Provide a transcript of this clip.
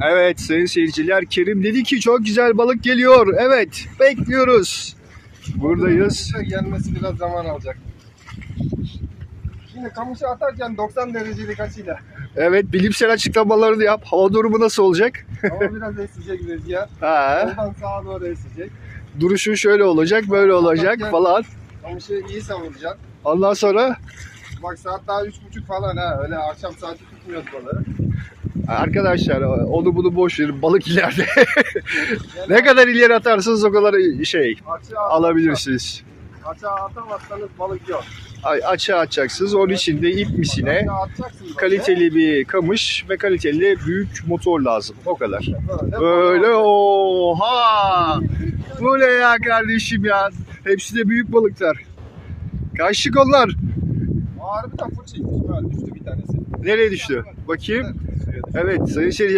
Evet sayın seyirciler Kerim dedi ki çok güzel balık geliyor. Evet bekliyoruz. Buradayız. Gelmesi biraz zaman alacak. Yine kamışı atarken 90 derecelik açıyla. Evet bilimsel açıklamalarını yap. Hava durumu nasıl olacak? Ama biraz esecek rüzgar. Ha, Soldan sağa doğru esecek. duruşun şöyle olacak böyle olacak falan. Kamışı iyi savuracak. Ondan sonra Bak saat daha 3.30 falan ha. Öyle akşam saati tutmuyoruz balığı. arkadaşlar onu bunu boş verin balık ileride. Ne kadar ileri atarsanız o kadar şey açığa, alabilirsiniz. Açığa atamazsanız balık yok. Ay, açığa atacaksınız. Onun için de ip misine kaliteli bir kamış ve kaliteli büyük motor lazım. O kadar. Böyle. Böyle oha. Bu ne ya kardeşim ya. Hepsi de büyük balıklar. Kaçlık onlar. Harbiden full çekmiş. Böyle düştü bir tanesi. Nereye düştü? Bakayım. Evet sayın seyirciler.